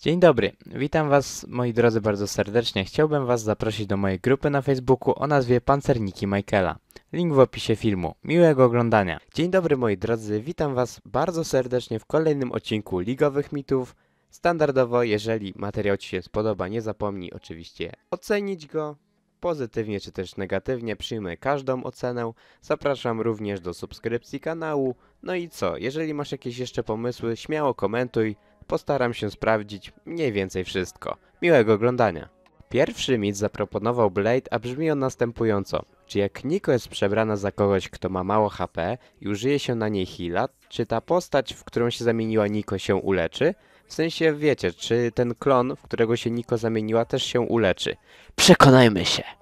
Dzień dobry, witam Was moi drodzy bardzo serdecznie. Chciałbym Was zaprosić do mojej grupy na Facebooku o nazwie Pancerniki Michaela. Link w opisie filmu. Miłego oglądania. Dzień dobry moi drodzy, witam Was bardzo serdecznie w kolejnym odcinku Ligowych Mitów. Standardowo, jeżeli materiał Ci się spodoba, nie zapomnij oczywiście ocenić go pozytywnie czy też negatywnie. Przyjmę każdą ocenę. Zapraszam również do subskrypcji kanału. No i co, jeżeli masz jakieś jeszcze pomysły, śmiało komentuj. Postaram się sprawdzić mniej więcej wszystko. Miłego oglądania. Pierwszy mit zaproponował Blade, a brzmi on następująco. Czy jak Niko jest przebrana za kogoś, kto ma mało HP i użyje się na niej heala, czy ta postać, w którą się zamieniła Niko się uleczy? W sensie wiecie, czy ten klon, w którego się Niko zamieniła też się uleczy? Przekonajmy się!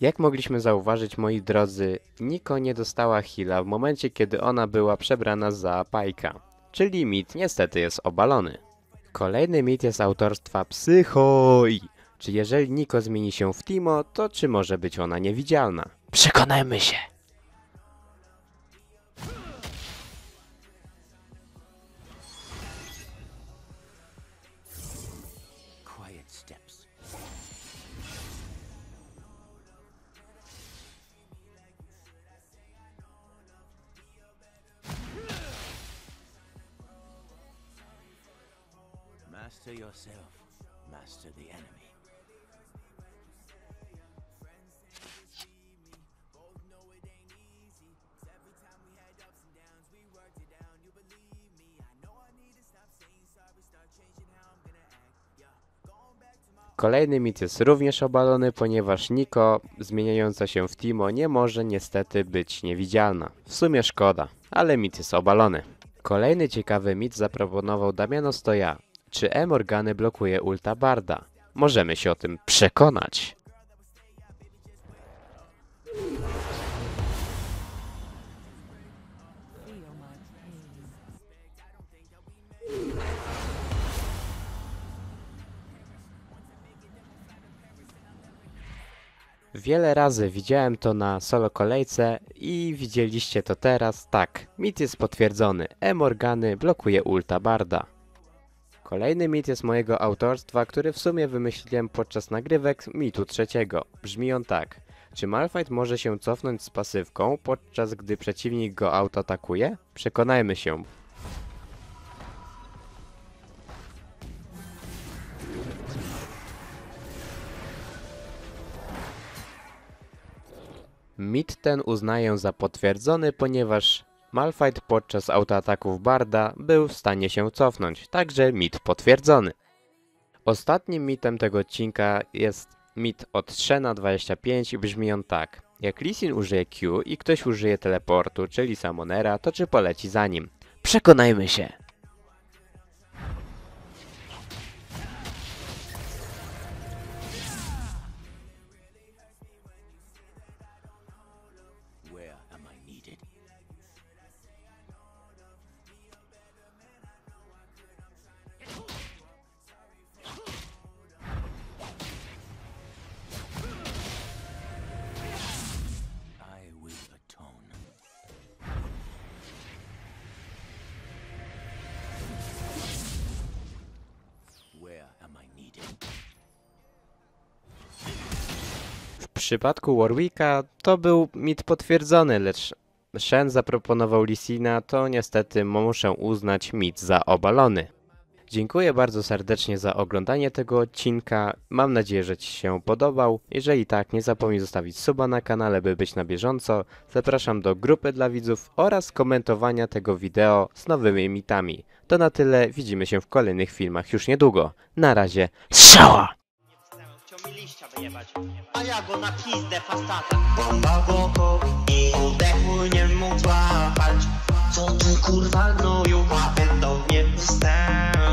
Jak mogliśmy zauważyć, moi drodzy, Niko nie dostała heala w momencie, kiedy ona była przebrana za Pajka. Czyli mit niestety jest obalony. Kolejny mit jest autorstwa Psychoi. Czy jeżeli Niko zmieni się w Timo, to czy może być ona niewidzialna? Przekonajmy się! Quiet steps. Master yourself, master the enemy. Kolejny mit jest również obalony, ponieważ Niko, zmieniająca się w Timo, nie może niestety być niewidzialna. W sumie szkoda, ale mit jest obalony. Kolejny ciekawy mit zaproponował Damiano Stoja. Czy E Morgany blokuje ulta Barda? Możemy się o tym przekonać. Wiele razy widziałem to na solo kolejce i widzieliście to teraz. Tak, mit jest potwierdzony. E Morgany blokuje ulta Barda. Kolejny mit jest mojego autorstwa, który w sumie wymyśliłem podczas nagrywek mitu trzeciego. Brzmi on tak. Czy Malphite może się cofnąć z pasywką, podczas gdy przeciwnik go autoatakuje? Przekonajmy się. Mit ten uznaję za potwierdzony, ponieważ Malphite podczas autoataków Barda był w stanie się cofnąć, także mit potwierdzony. Ostatnim mitem tego odcinka jest mit od 3 na 25 i brzmi on tak. Jak Lisin użyje Q i ktoś użyje teleportu, czyli Samonera, to czy poleci za nim? Przekonajmy się! Przypadku Warwicka to był mit potwierdzony, lecz Shen zaproponował Lisina, to niestety muszę uznać mit za obalony. Dziękuję bardzo serdecznie za oglądanie tego odcinka. Mam nadzieję, że Ci się podobał. Jeżeli tak, nie zapomnij zostawić suba na kanale, by być na bieżąco. Zapraszam do grupy dla widzów oraz komentowania tego wideo z nowymi mitami. To na tyle, widzimy się w kolejnych filmach już niedługo. Na razie, strzała! Mi liścia wyjebać. A ja go na pizdę fastata. Bomba w oko i oddechu nie mógł złapać. Co ty kurwa gnoju, łapę do mnie wstał.